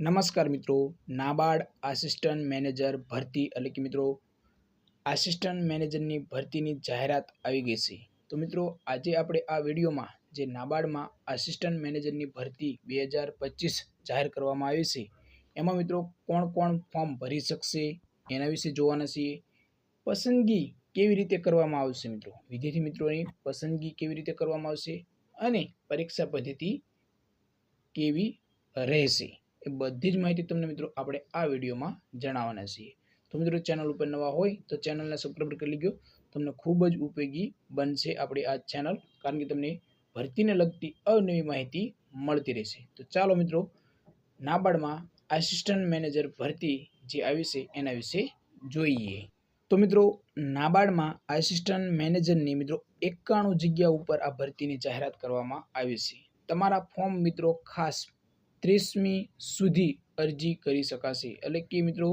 નમસ્કાર મિત્રો, NABARD assistant manager ભરતી, એટલે કે મિત્રો, આસિસ્ટન્ટ મેનેજરની ભરતીની જાહેરાત આવી ગઈ છે. તો મિત્રો, આજે આપણે આ વિડીયોમાં જે નાબાર્ડમાં આસિસ્ટન્ટ મેનેજરની ભરતી બે હજાર પચીસ જાહેર કરવામાં આવી છે, એમાં મિત્રો કોણ કોણ ફોર્મ ભરી શકશે, એના વિશે જોવાના છીએ. પસંદગી કેવી રીતે કરવામાં આવશે મિત્રો? વિદ્યાર્થી મિત્રોની પસંદગી કેવી રીતે કરવામાં આવશે અને પરીક્ષા પદ્ધતિ કેવી રહેશે? એ બધી જ માહિતી તમને મિત્રો આપણે આ વિડીયોમાં જણાવવાના છીએ. તો મિત્રો ચેનલ ઉપર નવા હોય તો ચેનલને સબસ્ક્રાઈબ કરી લીધો તમને ખૂબ જ ઉપયોગી બનશે આપણી આ ચેનલ, કારણ કે તમને ભરતીને લગતી અવનવી માહિતી મળતી રહેશે. તો ચાલો મિત્રો નાબાર્ડમાં આસિસ્ટન્ટ મેનેજર ભરતી જે આવી છે એના વિશે જોઈએ. તો મિત્રો નાબાર્ડમાં આસિસ્ટન્ટ મેનેજરની મિત્રો એકાણું જગ્યા ઉપર આ ભરતીની જાહેરાત કરવામાં આવી છે. તમારા ફોર્મ મિત્રો ખાસ ત્રીસમી સુધી અરજી કરી શકાશે. એટલે કે મિત્રો,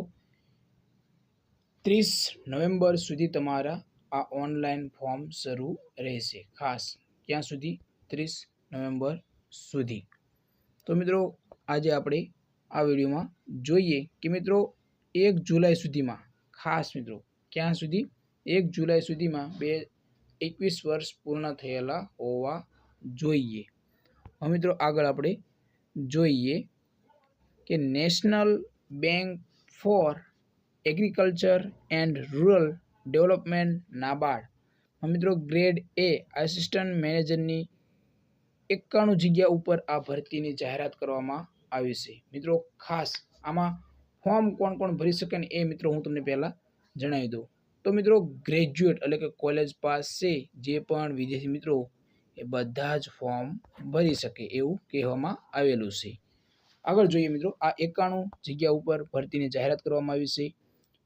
ત્રીસ નવેમ્બર સુધી તમારા આ ઓનલાઈન ફોર્મ શરૂ રહેશે. ખાસ ક્યાં સુધી? ત્રીસ નવેમ્બર સુધી. તો મિત્રો, આજે આપણે આ વિડીયોમાં જોઈએ કે મિત્રો, એક જુલાઈ સુધીમાં, ખાસ મિત્રો, ક્યાં સુધી? એક જુલાઈ સુધીમાં બે એકવીસ વર્ષ પૂર્ણ થયેલા હોવા જોઈએ. હવે મિત્રો, આગળ આપણે જોઈએ કે national bank for agriculture and rural development NABARD. મિત્રો, ગ્રેડ એ આસિસ્ટન્ટ મેનેજરની એકાણું જગ્યા ઉપર આ ભરતીની જાહેરાત કરવામાં આવી છે. મિત્રો, ખાસ આમાં ફોર્મ કોણ કોણ ભરી શકે ને એ મિત્રો હું તમને પહેલાં જણાવી દઉં. તો મિત્રો, ગ્રેજ્યુએટ એટલે કે કોલેજ પાસ છે, જે પણ વિદેશી મિત્રો એ બધા જ ફોર્મ ભરી શકે એવું કહેવામાં આવેલું છે. આગળ જોઈએ મિત્રો, આ એકાણું જગ્યા ઉપર ભરતીની જાહેરાત કરવામાં આવી છે.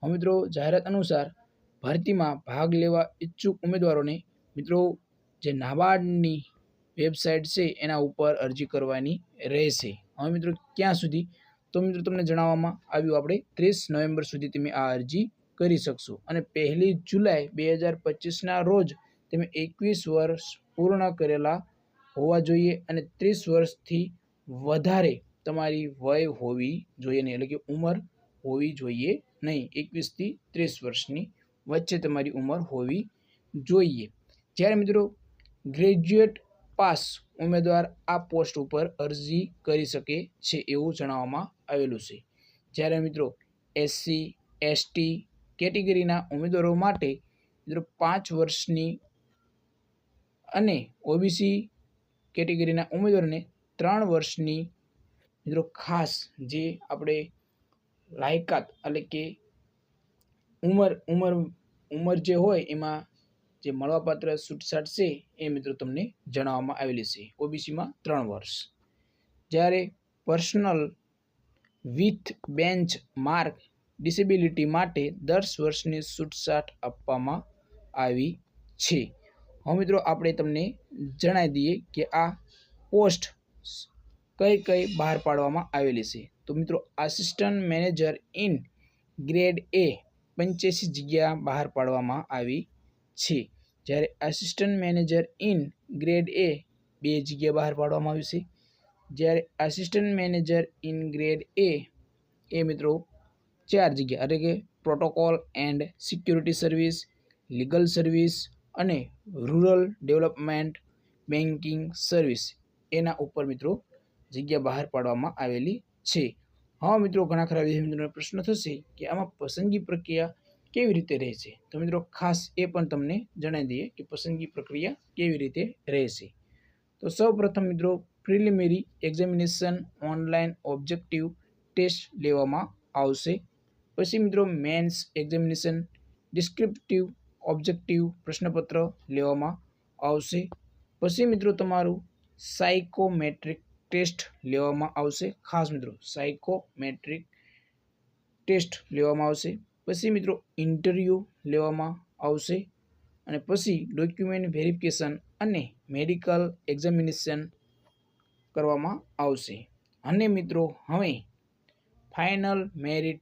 હવે મિત્રો, જાહેરાત અનુસાર ભરતીમાં ભાગ લેવા ઈચ્છુક ઉમેદવારોને મિત્રો, જે નાબાર્ડની વેબસાઇટ છે એના ઉપર અરજી કરવાની રહેશે. હવે મિત્રો, ક્યાં સુધી? તો મિત્રો, તમને જણાવવામાં આવ્યું આપણે ત્રીસ નવેમ્બર સુધી તમે આ અરજી કરી શકશો. અને પહેલી જુલાઈ બે હજાર પચીસના રોજ તમે એકવીસ વર્ષ પૂર્ણ કરેલા હોવા જોઈએ અને ત્રીસ વર્ષથી વધારે તમારી વય હોવી જોઈએ નહીં. એટલે કે ઉંમર હોવી જોઈએ નહીં. એકવીસથી ત્રીસ વર્ષની વચ્ચે તમારી ઉંમર હોવી જોઈએ. જ્યારે મિત્રો ગ્રેજ્યુએટ પાસ ઉમેદવાર આ પોસ્ટ ઉપર અરજી કરી શકે છે એવું જણાવવામાં આવેલું છે. જ્યારે મિત્રો એસસી, એસટી કેટેગરીના ઉમેદવારો માટે મિત્રો પાંચ વર્ષની અને ઓબીસી કેટેગરીના ઉમેદવારોને ત્રણ વર્ષની, મિત્રો, ખાસ જે આપણે લાયકાત એટલે કે ઉંમર ઉંમર ઉંમર જે હોય એમાં જે મળવાપાત્ર છૂટછાટ છે એ, મિત્રો, તમને જણાવવામાં આવેલી છે ઓબીસીમાં ત્રણ વર્ષ. જ્યારે personal with benchmark disability માટે દસ વર્ષની છૂટછાટ આપવામાં આવી છે. હવે મિત્રો, આપણે તમને જણાવી દઈએ કે આ પોસ્ટ કઈ કઈ બહાર પાડવામાં આવેલી છે. તો મિત્રો assistant manager in grade A પંચ્યાસી જગ્યા બહાર પાડવામાં આવી છે. જ્યારે assistant manager in grade A બે જગ્યા બહાર પાડવામાં આવી છે. જ્યારે assistant manager in grade A એ મિત્રો ચાર જગ્યા, એટલે કે protocol and security service legal service અને રૂરલ ડેવલપમેન્ટ બેન્કિંગ સર્વિસ એના ઉપર મિત્રો જગ્યા બહાર પાડવામાં આવેલી છે. હા મિત્રો, ઘણા ખરા વિદ્યાર્થીઓનો પ્રશ્ન થશે કે આમાં પસંદગી પ્રક્રિયા કેવી રીતે રહેશે તો મિત્રો, ખાસ એ પણ તમને જણાવી દઈએ કે પસંદગી પ્રક્રિયા કેવી રીતે રહેશે તો સૌ પ્રથમ મિત્રો, preliminary examination online objective test લેવામાં આવશે. પછી મિત્રો, મેન્સ એક્ઝામિનેશન ડિસ્ક્રિપ્ટિવ ઓબ્જેક્ટિવ પ્રશ્નપત્ર લેવામાં આવશે. પછી મિત્રો તમારું સાયકોમેટ્રિક ટેસ્ટ લેવામાં આવશે. ખાસ મિત્રો સાયકોમેટ્રિક ટેસ્ટ લેવામાં આવશે. પછી મિત્રો ઇન્ટરવ્યૂ લેવામાં આવશે. અને પછી ડોક્યુમેન્ટ વેરિફિકેશન અને મેડિકલ એક્ઝામિનેશન કરવામાં આવશે. અને મિત્રો હવે ફાઇનલ મેરિટ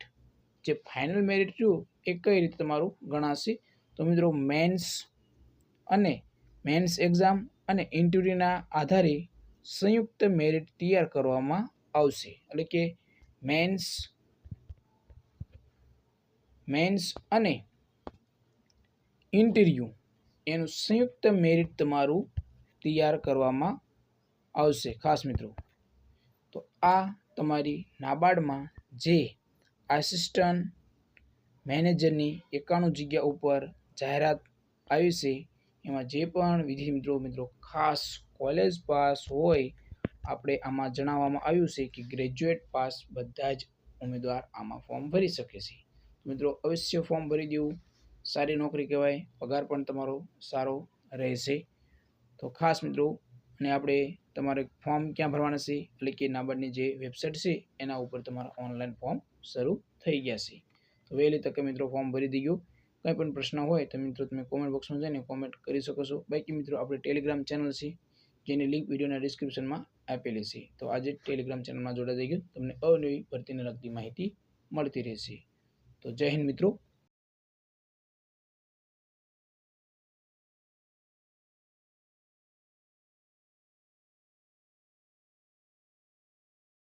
જે ફાઇનલ મેરિટ રહ્યું એ કઈ રીતે તમારું ગણાશે? તો મિત્રો મેન્સ અને મેન્સ એક્ઝામ અને ઇન્ટરવ્યૂના આધારે સંયુક્ત મેરિટ તૈયાર કરવામાં આવશે. એટલે કે મેન્સ મેન્સ અને ઇન્ટરવ્યૂ એનું સંયુક્ત મેરિટ તમારું તૈયાર કરવામાં આવશે ખાસ મિત્રો. તો આ તમારી નાબાર્ડમાં જે આસિસ્ટન્ટ મેનેજરની એકાણું જગ્યા ઉપર જાહેરાત આવી છે, એમાં જે પણ વિધિ મિત્રો મિત્રો, ખાસ કોલેજ પાસ હોય, આપણે આમાં જણાવવામાં આવ્યું છે કે ગ્રેજ્યુએટ પાસ બધા જ ઉમેદવાર આમાં ફોર્મ ભરી શકે છે. મિત્રો, અવશ્ય ફોર્મ ભરી દેવું. સારી નોકરી કહેવાય, પગાર પણ તમારો સારો રહેશે. તો ખાસ મિત્રો, અને આપણે તમારે ફોર્મ ક્યાં ભરવાના છે, એટલે કે નાબાર્ડની જે વેબસાઇટ છે, એના ઉપર તમારા ઓનલાઈન ફોર્મ શરૂ થઈ ગયા છે. તો વહેલી તકે મિત્રો ફોર્મ ભરી દઈએ કંઈ પણ પ્રશ્ન હોય તો મિત્રો તમે કોમેન્ટ બોક્સમાં જઈને કોમેન્ટ કરી શકો છો. બાકી મિત્રો આપણે ટેલિગ્રામ ચેનલ છે, જેની લિંક વિડીયોના ડિસ્ક્રિપ્શનમાં આપેલી છે. તો આજે ટેલિગ્રામ ચેનલમાં જોડાઈ ગયું. તમને અવનવી ભરતીને લગતી માહિતી મળતી રહેશે. તો જય હિન્દ મિત્રો.